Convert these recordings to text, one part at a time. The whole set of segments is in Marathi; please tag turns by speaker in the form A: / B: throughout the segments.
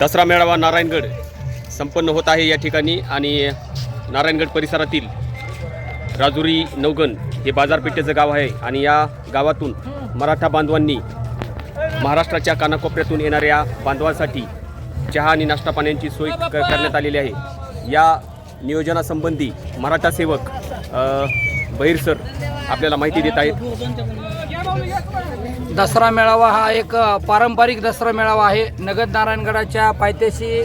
A: दसरा मेळावा नारायणगड संपन्न होत आहे या ठिकाणी आणि नारायणगड परिसरातील राजुरी नवगण हे बाजारपेठेचं गाव आहे आणि या गावातून मराठा बांधवांनी महाराष्ट्राच्या कानाकोपऱ्यातून येणाऱ्या बांधवांसाठी चहा आणि नाश्ता पाण्याची सोय क- करण्यात आलेली आहे. या नियोजनासंबंधी मराठा सेवक सर आपल्याला माहिती देत आहेत.
B: दसरा मेळावा हा एक पारंपरिक दसरा मेळावा आहे. नगद नारायणगडाच्या पायथ्याशी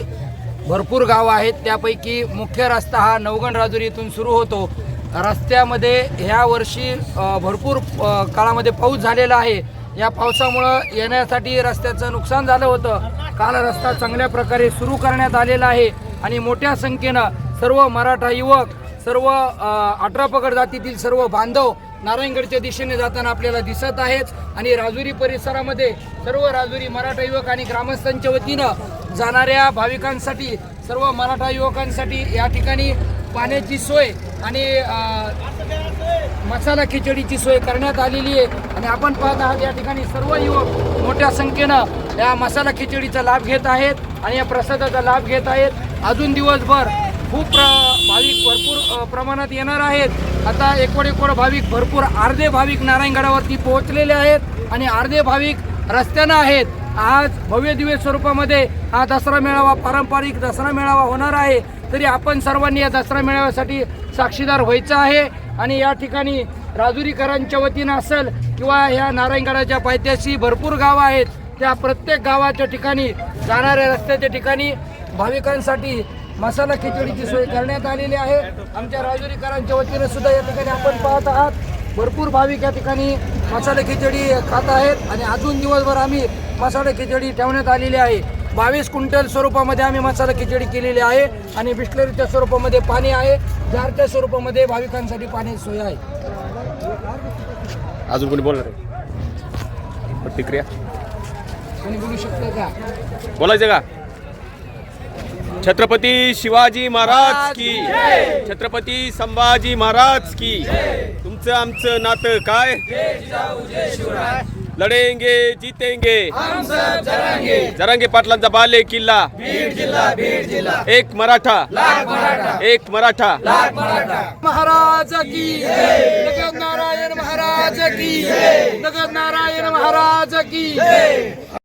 B: भरपूर गावं आहेत. त्यापैकी मुख्य रस्ता हा नवगण राजुरी इथून सुरू होतो. रस्त्यामध्ये ह्या वर्षी भरपूर काळामध्ये पाऊस झालेला आहे. या पावसामुळं येण्यासाठी रस्त्याचं नुकसान झालं होतं. काल रस्ता चांगल्या प्रकारे सुरू करण्यात आलेला आहे. आणि मोठ्या संख्येनं सर्व मराठा युवक सर्व अठरा पगड जातीतील सर्व बांधव नारायणगडच्या दिशेने जाताना आपल्याला दिसत आहेत. आणि राजुरी परिसरामध्ये सर्व राजुरी मराठा युवक आणि ग्रामस्थांच्या वतीनं जाणाऱ्या भाविकांसाठी सर्व मराठा युवकांसाठी या ठिकाणी पाण्याची सोय आणि मसाला खिचडीची सोय करण्यात आलेली आहे. आणि आपण पाहत आहात या ठिकाणी सर्व युवक मोठ्या संख्येनं या मसाला खिचडीचा लाभ घेत आहेत आणि या प्रसादाचा लाभ घेत आहेत. अजून दिवसभर खूप प्र भाविक भरपूर प्रमाणात येणार आहेत. आता एकोड एकोड भाविक भरपूर अर्धे भाविक नारायणगडावरती पोहोचलेले आहेत आणि अर्धे भाविक रस्त्यानं आहेत. आज भव्य दिव्य स्वरूपामध्ये हा दसरा मेळावा पारंपरिक दसरा मेळावा होणार आहे. तरी आपण सर्वांनी या दसरा मेळाव्यासाठी साक्षीदार व्हायचं आहे. आणि या ठिकाणी राजुरीकरांच्या वतीनं असेल किंवा ह्या नारायणगडाच्या पायथ्याशी भरपूर गावं आहेत त्या प्रत्येक गावाच्या ठिकाणी जाणाऱ्या रस्त्याच्या ठिकाणी भाविकांसाठी मसाला खिचडीची सोय करण्यात आलेली आहे. आमच्या राजुरीकरांच्या वतीनं सुद्धा या ठिकाणी आपण पाहत आहात. भरपूर भाविक या ठिकाणी मसाला खिचडी खात आहेत आणि अजून दिवसभर आम्ही मसाला खिचडी ठेवण्यात आलेली आहे. बावीस क्विंटल स्वरूपामध्ये आम्ही मसाला खिचडी केलेली आहे आणि बिस्लरीच्या स्वरूपामध्ये पाणी आहे. जारच्या स्वरूपामध्ये भाविकांसाठी पाण्याची सोय आहे.
A: अजून कोणी बोलणार प्रतिक्रिया?
B: कोणी बोलू शकतं का?
A: बोलायचं का? छत्रपती शिवाजी महाराज की छत्रपती संभाजी महाराज की तुमचं आमचं नातं काय? लढेंगे जीतेंगे. जरांगे. पाटलांचा बाले किल्ला. एक मराठा. एक मराठा.
B: महाराज की नारायण महाराज की नारायण महाराज की